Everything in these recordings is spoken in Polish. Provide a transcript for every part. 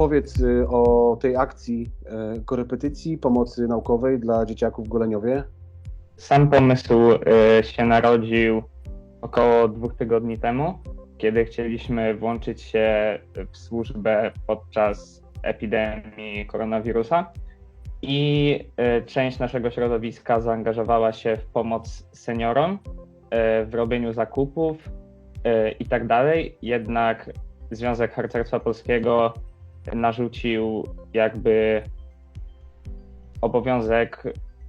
opowiedz y, o tej akcji y, korepetycji pomocy naukowej dla dzieciaków w Goleniowie. Sam pomysł y, się narodził około dwóch tygodni temu, kiedy chcieliśmy włączyć się w służbę podczas epidemii koronawirusa i część naszego środowiska zaangażowała się w pomoc seniorom, w robieniu zakupów y, i tak. Jednak Związek Harcerstwa Polskiego narzucił jakby obowiązek,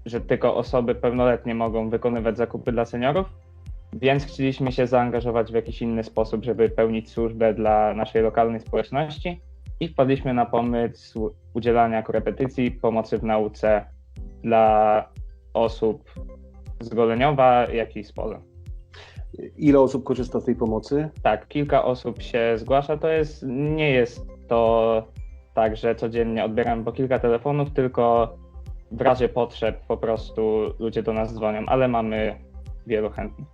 że tylko osoby pełnoletnie mogą wykonywać zakupy dla seniorów, więc chcieliśmy się zaangażować w jakiś inny sposób, żeby pełnić służbę dla naszej lokalnej społeczności i wpadliśmy na pomysł udzielania korepetycji, pomocy w nauce dla osób z Goleniowa, jak i spoza. Ile osób korzysta z tej pomocy? Tak, kilka osób się zgłasza. To jest, nie jest to tak, że codziennie odbieram po kilka telefonów, tylko w razie potrzeb po prostu ludzie do nas dzwonią, ale mamy wielu chętnych.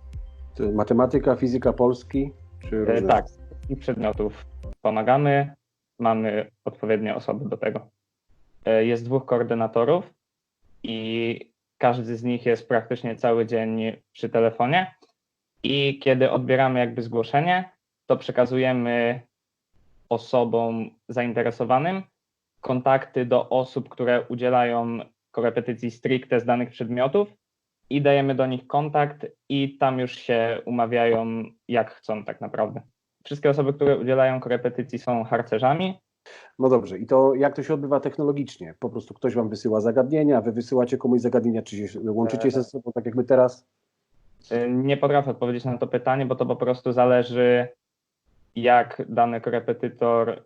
Matematyka, fizyka, polski? Czy E, różne? Tak, i przedmiotów pomagamy, mamy odpowiednie osoby do tego. E, Jest dwóch koordynatorów i każdy z nich jest praktycznie cały dzień przy telefonie. I kiedy odbieramy jakby zgłoszenie, to przekazujemy osobom zainteresowanym kontakty do osób, które udzielają korepetycji stricte z danych przedmiotów i dajemy do nich kontakt i tam już się umawiają jak chcą tak naprawdę. Wszystkie osoby, które udzielają korepetycji są harcerzami. No dobrze, i to jak to się odbywa technologicznie? Po prostu ktoś wam wysyła zagadnienia, wy wysyłacie komuś zagadnienia, czy się łączycie ze sobą, tak jak my teraz? Y, Nie potrafię odpowiedzieć na to pytanie, bo to po prostu zależy jak dany korepetytor.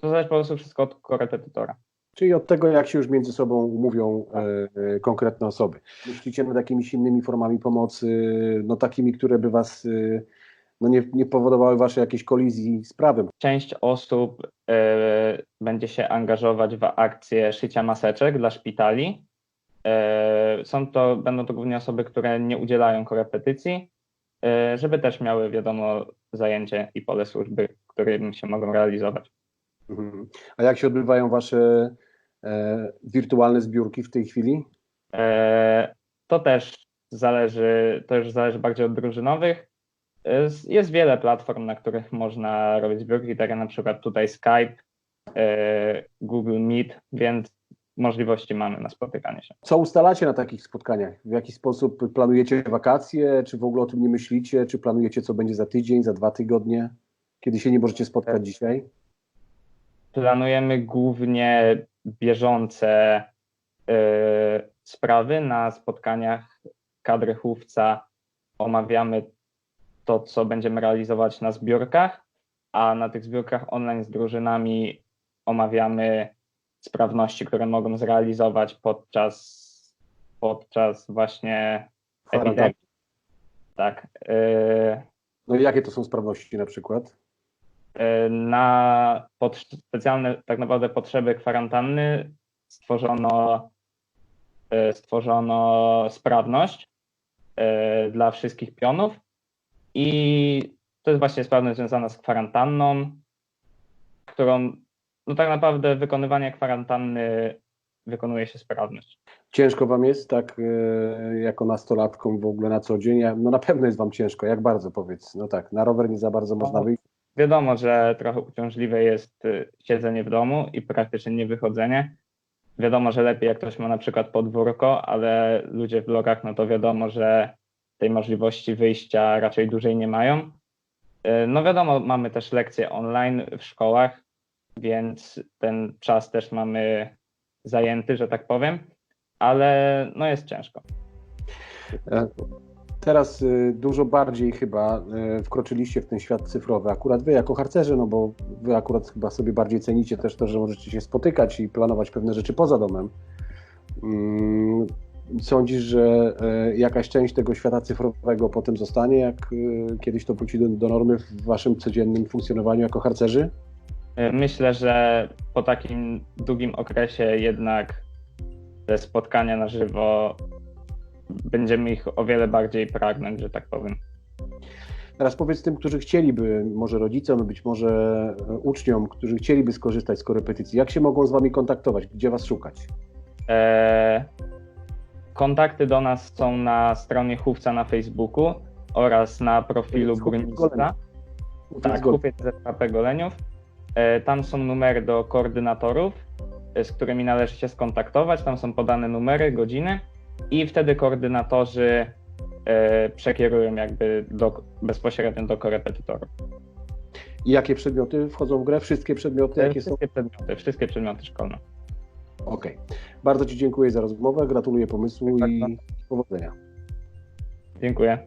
To zależy po prostu wszystko od korepetytora. Czyli od tego, jak się już między sobą umówią e, e, konkretne osoby. Myślicie nad jakimiś innymi formami pomocy, no takimi, które by was, e, no nie, nie powodowały waszej jakiejś kolizji z prawem? Część osób y, będzie się angażować w akcję szycia maseczek dla szpitali. Y, są to, będą to głównie osoby, które nie udzielają korepetycji, y, żeby też miały, wiadomo, zajęcie i pole służby, którym się mogą realizować. Mhm. A jak się odbywają wasze e, wirtualne zbiórki w tej chwili? E, To też zależy, to już zależy bardziej od drużynowych. E, Jest wiele platform, na których można robić zbiórki, tak jak na przykład tutaj Skype, e, Google Meet, więc możliwości mamy na spotykanie się. Co ustalacie na takich spotkaniach? W jaki sposób planujecie wakacje? Czy w ogóle o tym nie myślicie? Czy planujecie, co będzie za tydzień, za dwa tygodnie? Kiedy się nie możecie spotkać dzisiaj? Planujemy głównie bieżące e, sprawy na spotkaniach kadry chówca. Omawiamy to, co będziemy realizować na zbiórkach, a na tych zbiórkach online z drużynami omawiamy sprawności, które mogą zrealizować podczas, podczas właśnie epidemii. Tak. e, No i jakie to są sprawności na przykład? E, Na pod specjalne tak naprawdę potrzeby kwarantanny stworzono, e, stworzono sprawność e, dla wszystkich pionów i to jest właśnie sprawność związana z kwarantanną, którą no tak naprawdę wykonywanie kwarantanny wykonuje się sprawność. Ciężko wam jest, tak, e, jako nastolatkom w ogóle na co dzień? No na pewno jest wam ciężko, jak bardzo powiedz? No tak, na rower nie za bardzo można wyjść. Wiadomo, że trochę uciążliwe jest y, siedzenie w domu i praktycznie nie wychodzenie. Wiadomo, że lepiej jak ktoś ma na przykład podwórko, ale ludzie w blogach, no to wiadomo, że tej możliwości wyjścia raczej dłużej nie mają. Y, No wiadomo, mamy też lekcje online w szkołach, więc ten czas też mamy zajęty, że tak powiem, ale no jest ciężko. E, Teraz y, dużo bardziej chyba y, wkroczyliście w ten świat cyfrowy. Akurat wy jako harcerze, no bo wy akurat chyba sobie bardziej cenicie też to, że możecie się spotykać i planować pewne rzeczy poza domem. Mm, Sądzisz, że e, jakaś część tego świata cyfrowego potem zostanie, jak y, kiedyś to wróci do, do normy w waszym codziennym funkcjonowaniu jako harcerzy? Myślę, że po takim długim okresie jednak te spotkania na żywo będziemy ich o wiele bardziej pragnąć, że tak powiem. Teraz powiedz tym, którzy chcieliby, może rodzicom, być może e, uczniom, którzy chcieliby skorzystać z korepetycji, jak się mogą z Wami kontaktować, gdzie Was szukać? E, kontakty do nas są na stronie Chówca na Facebooku oraz na profilu. Goleniów. Tak, kupiec ZKP Goleniów. E, Tam są numery do koordynatorów, e, z którymi należy się skontaktować. Tam są podane numery, godziny i wtedy koordynatorzy e, przekierują jakby do, bezpośrednio do korepetytorów. I jakie przedmioty wchodzą w grę? Wszystkie przedmioty, jakie są? Wszystkie przedmioty, wszystkie przedmioty szkolne. Okej. Bardzo Ci dziękuję za rozmowę, gratuluję pomysłu Tak i bardzo. powodzenia. Dziękuję.